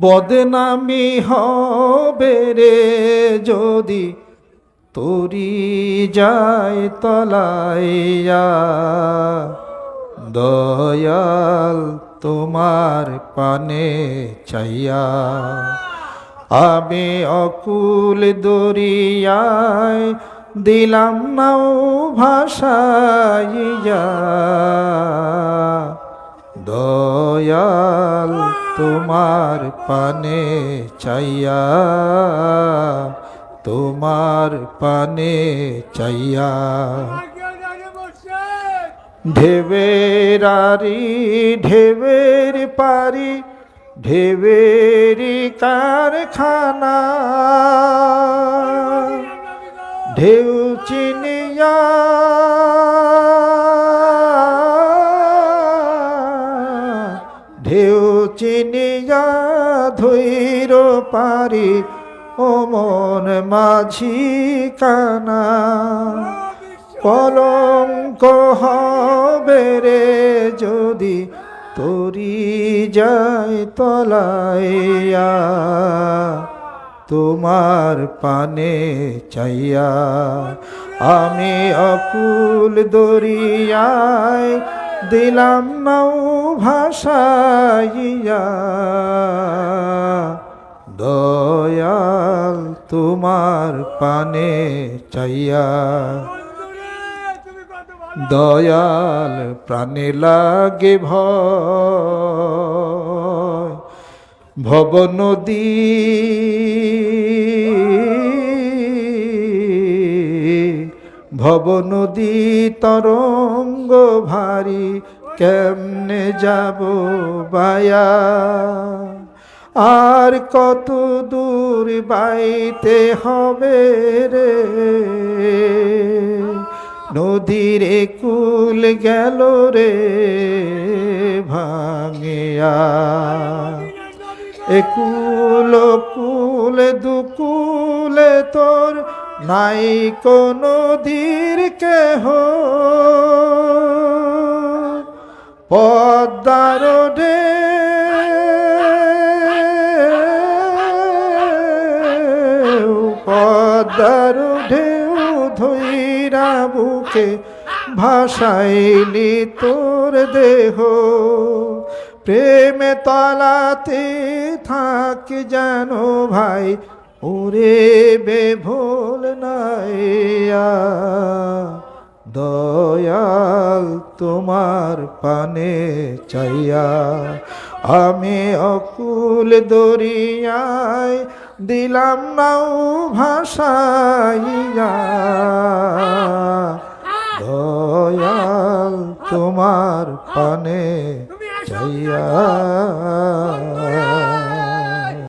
বদনামি হবে রে যদি তোরি যায় তলাইয়া। দয়াল তোমার পানে চাইয়া। আমি অকুল দরিয়ায় দিলাম নাও ভাষাইয়া। দয়াল তোমার পানে চাইয়া তোমার পানে চাইয়া। ঢেবেরারি ঢেবের পারি ঢেবেরি কারখানা। ঢেউ চিনিয়া ঢেউ চিনিয়া ধৈর পারি, ও মন মাঝি কানা। কলঙ্ক হবে রে যদি তোরি যায় তলাইয়া, তোমার পানে চাইয়া আমি অকুল দরিয়ায় দিলাম নাও ভাষাইয়া। দয়াল তোমার পানে চাইয়া। দয়াল প্রাণে লাগে ভব নদী ভব নদী তরঙ্গ ভারী কেমনে যাব বায়া? আর কত দূর বাইতে হবে রে? নদীর কুল গেল রে ভাঙিয়া। একুল কুল, দুকুলে নাই কোনো নদীর কেহ। পদ্মার ঢে পদ্মার ঢেউ ধৈরা বুকে ভাসাইলি তোর দেহ। প্রেমে তলাতে থাক যেন ভাই ওরে বেভোল নাইয়া দয়াল তোমার পানে চাইয়া আমি অকুল দরিয়ায় দিলাম নাও ভাষাইয়া। দয়াল তোমার পানে চাইয়া।